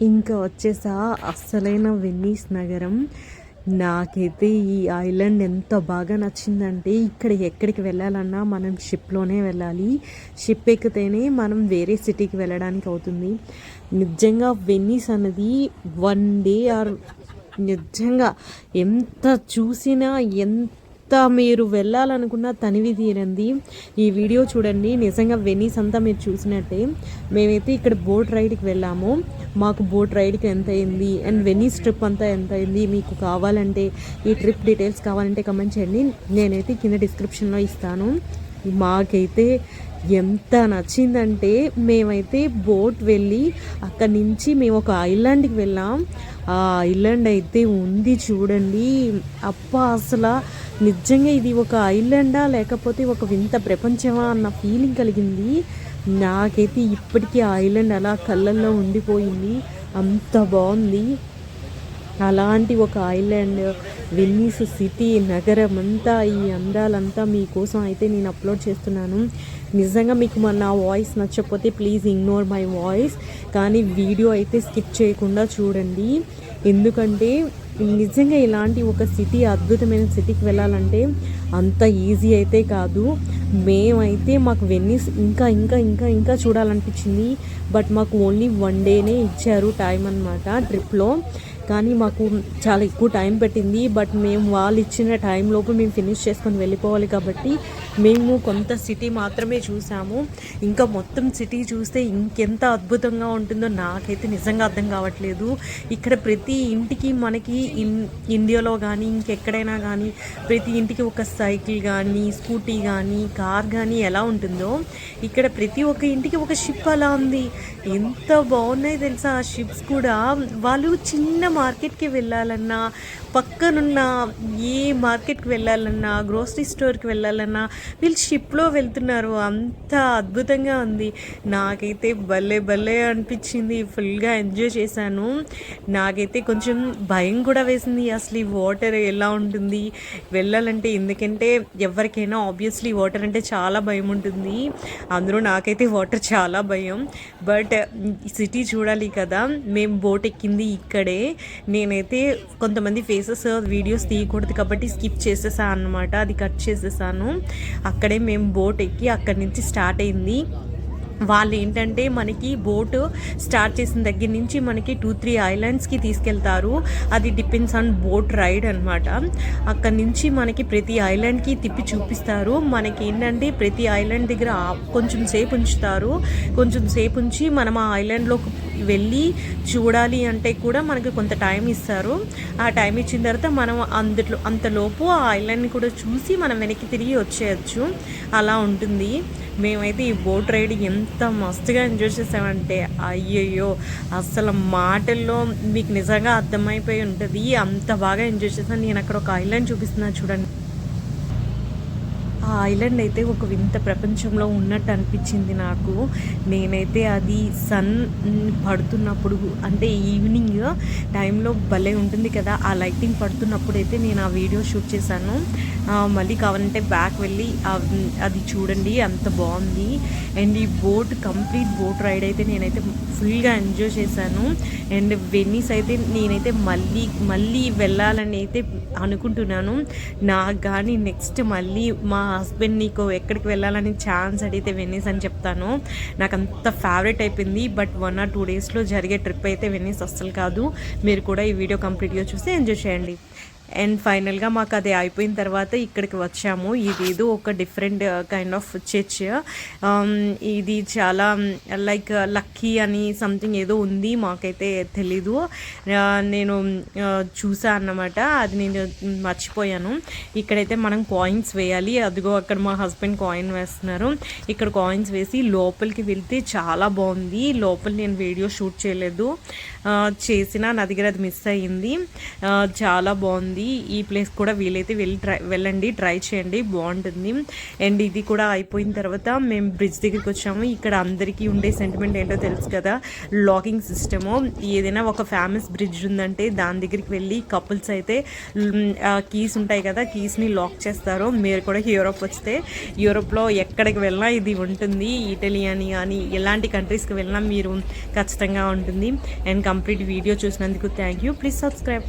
ఇంకా వచ్చేసా అస్సలైన వెన్నీస్ నగరం. నాకైతే ఈ ఐలాండ్ ఎంత బాగా నచ్చిందంటే ఇక్కడ ఎక్కడికి వెళ్ళాలన్నా మనం షిప్లోనే వెళ్ళాలి. షిప్ ఎక్కితేనే మనం వేరే సిటీకి వెళ్ళడానికి అవుతుంది. నిజంగా వెన్నీస్ అన్నది వన్ డే ఆర్ నిజంగా ఎంత చూసినా ఎంత మీరు వెళ్ళాలనుకున్న తనివి తీరంది. ఈ వీడియో చూడండి. నిజంగా వెనీస్ అంతా మీరు చూసినట్టే. మేమైతే ఇక్కడ బోట్ రైడ్కి వెళ్ళాము. మాకు బోట్ రైడ్కి ఎంత అయింది? అండ్ వెనీస్ ట్రిప్ అంతా ఎంత అయింది? మీకు కావాలంటే ఈ ట్రిప్ డీటెయిల్స్ కావాలంటే కమెంట్ చేయండి. నేనైతే కింద డిస్క్రిప్షన్లో ఇస్తాను. మాకైతే ఎంత నచ్చిందంటే మేమైతే బోట్ వెళ్ళి అక్కడి నుంచి మేము ఒక ఐలాండ్కి వెళ్ళాం. ఆ ఐలాండ్ అయితే ఉంది చూడండి. అప్ప అసలు నిజంగా ఇది ఒక ఐలాండా లేకపోతే ఒక వింత ప్రపంచమా? అన్న ఫీలింగ్ కలిగింది. నాకైతే ఇప్పటికీ ఆ ఐలాండ్ అలా కళ్ళల్లో ఉండిపోయింది. అంత బాగుంది. అలాంటి ఒక ఐలాండ్ వెన్నీస్ సిటీ నగరం అంతా ఈ అందాలంతా మీకోసం అయితే నేను అప్లోడ్ చేస్తున్నాను. నిజంగా మీకు మన నా వాయిస్ నచ్చకపోతే ప్లీజ్ ఇగ్నోర్ మై వాయిస్ కానీ వీడియో అయితే స్కిప్ చేయకుండా చూడండి. ఎందుకంటే నిజంగా ఇలాంటి ఒక సిటీ అద్భుతమైన సిటీకి వెళ్ళాలంటే అంత ఈజీ అయితే కాదు. మేమైతే మాకు వెన్నీస్ ఇంకా ఇంకా ఇంకా ఇంకా చూడాలనిపించింది. బట్ మాకు ఓన్లీ వన్ డేనే ఇచ్చారు టైం అనమాట ట్రిప్లో. కానీ మాకు చాలా ఎక్కువ టైం పెట్టింది బట్ మేము వాళ్ళు ఇచ్చిన టైం లోపు మేము ఫినిష్ చేసుకొని వెళ్ళిపోవాలి కాబట్టి మేము కొంత సిటీ మాత్రమే చూసాము. ఇంకా మొత్తం సిటీ చూస్తే ఇంకెంత అద్భుతంగా ఉంటుందో నాకైతే నిజంగా అర్థం కావట్లేదు. ఇక్కడ ప్రతి ఇంటికి మనకి ఇన్ ఇండియాలో కానీ ఇంకెక్కడైనా కానీ ప్రతి ఇంటికి ఒక సైకిల్ కానీ స్కూటీ కానీ కార్ కానీ ఎలా ఉంటుందో ఇక్కడ ప్రతి ఒక్క ఇంటికి ఒక షిప్ అలా ఉంది. ఎంత బాగున్నాయి తెలుసా ఆ షిప్స్ కూడా. వాళ్ళు చిన్న మార్కెట్కి వెళ్ళాలన్నా పక్కనున్న ఏ మార్కెట్కి వెళ్ళాలన్నా గ్రోసరీ స్టోర్కి వెళ్ళాలన్నా వీళ్ళు షిప్లో వెళ్తున్నారు. అంత అద్భుతంగా ఉంది. నాకైతే భలే భలే అనిపించింది. ఫుల్గా ఎంజాయ్ చేశాను. నాకైతే కొంచెం భయం కూడా వేసింది. అసలు ఈ వాటర్ ఎలా ఉంటుంది? వెళ్ళాలంటే ఎందుకంటే ఎవరికైనా ఆబ్వియస్లీ వాటర్ అంటే చాలా భయం ఉంటుంది. అందులో నాకైతే వాటర్ చాలా భయం. బట్ సిటీ చూడాలి కదా. మేము బోట్ ఎక్కింది ఇక్కడే. నేనైతే కొంతమంది ఫేసెస్ వీడియోస్ తీయకూడదు కాబట్టి స్కిప్ చేసేసాను అనమాట అది కట్ చేసేసాను. అక్కడే మేము బోట్ ఎక్కి అక్కడి నుంచి స్టార్ట్ అయింది. వాళ్ళు ఏంటంటే మనకి బోటు స్టార్ట్ చేసిన దగ్గర నుంచి మనకి టూ త్రీ ఐలాండ్స్కి తీసుకెళ్తారు. అది డిపెండ్స్ ఆన్ బోట్ రైడ్ అనమాట అక్కడ నుంచి మనకి ప్రతి ఐలాండ్కి తిప్పి చూపిస్తారు. మనకి ఏంటంటే ప్రతి ఐలాండ్ దగ్గర కొంచెం సేపు ఉంచుతారు. కొంచెం సేపు ఉంచి మనం ఆ ఐలాండ్లోకి వెళ్ళి చూడాలి అంటే కూడా మనకి కొంత టైం ఇస్తారు. ఆ టైం ఇచ్చిన తర్వాత మనం అందులో అంతలోపు ఆ ఐలాండ్ని కూడా చూసి మనం వెనక్కి తిరిగి వచ్చేయచ్చు. అలా ఉంటుంది. మేమైతే ఈ బోట్ రైడ్ ఎంత మస్తుగా ఎంజాయ్ చేసామంటే అయ్యయ్యో అసలు మాటల్లో మీకు నిజంగా అర్థమైపోయి ఉంటుంది. అంత బాగా ఎంజాయ్ చేసాను. నేను అక్కడ ఒక ఐలాండ్ చూపిస్తున్నాను చూడండి. ఆ ఐలాండ్ అయితే ఒక వింత ప్రపంచంలో ఉన్నట్టు అనిపించింది నాకు. నేనైతే అది సన్ పడుతున్నప్పుడు అంటే ఈవినింగ్ టైంలో భలే ఉంటుంది కదా ఆ లైటింగ్ పడుతున్నప్పుడు అయితే నేను ఆ వీడియో షూట్ చేశాను. మళ్ళీ కావాలంటే బ్యాక్ వెళ్ళి అది చూడండి అంత బాగుంది. అండ్ ఈ బోట్ కంప్లీట్ బోట్ రైడ్ అయితే నేనైతే ఫుల్గా ఎంజాయ్ చేశాను. అండ్ వెన్నీస్ అయితే నేనైతే మళ్ళీ మళ్ళీ వెళ్ళాలని అయితే అనుకుంటున్నాను. నాకు కానీ నెక్స్ట్ మళ్ళీ మా హస్బెండ్ నీకు ఎక్కడికి వెళ్ళాలని ఛాన్స్ అడిగితే వెన్నీస్ అని చెప్తాను. నాకు అంత ఫేవరెట్ అయిపోయింది బట్ వన్ ఆర్ టూ డేస్లో జరిగే ట్రిప్ అయితే వెన్నీస్ అస్సలు కాదు. మీరు కూడా ఈ వీడియో కంప్లీట్గా చూస్తే ఎంజాయ్ చేయండి. అండ్ ఫైనల్గా మాకు అది అయిపోయిన తర్వాత ఇక్కడికి వచ్చాము. ఇది ఏదో ఒక డిఫరెంట్ కైండ్ ఆఫ్ చర్చ్ ఇది చాలా um, లైక్ లక్కీ uh, అని సంథింగ్ ఏదో ఉంది మాకైతే తెలీదు. Uh, నేను uh, చూసా అన్నమాట. అది నేను మర్చిపోయాను. ఇక్కడైతే మనం కాయిన్స్ వేయాలి. అదిగో అక్కడ మా హస్బెండ్ కాయిన్ వేస్తున్నారు. ఇక్కడ కాయిన్స్ వేసి లోపలికి వెళ్తే చాలా బాగుంది. లోపల నేను వీడియో షూట్ చేయలేదు. చేసిన నా దగ్గర అది మిస్ అయ్యింది. చాలా బాగుంది. బాగుంటుంది ఈ ప్లేస్ కూడా వీలైతే వెళ్ళి ట్రై వెళ్ళండి ట్రై చేయండి బాగుంటుంది. అండ్ ఇది కూడా అయిపోయిన తర్వాత మేము బ్రిడ్జ్ దగ్గరికి వచ్చాము. ఇక్కడ అందరికీ ఉండే సెంటిమెంట్ ఏంటో తెలుసు కదా? లాకింగ్ సిస్టము ఏదైనా ఒక ఫేమస్ బ్రిడ్జ్ ఉందంటే దాని దగ్గరికి వెళ్ళి కపుల్స్ అయితే కీస్ ఉంటాయి కదా కీస్ని లాక్ చేస్తారు. మీరు కూడా యూరోప్ వస్తే యూరోప్లో ఎక్కడికి వెళ్ళినా ఇది ఉంటుంది. ఇటలీ అని కానీ ఎలాంటి కంట్రీస్కి వెళ్ళినా మీరు ఖచ్చితంగా ఉంటుంది. అండ్ కంప్లీట్ వీడియో చూసినందుకు థ్యాంక్ యూ ప్లీజ్ సబ్స్క్రైబ్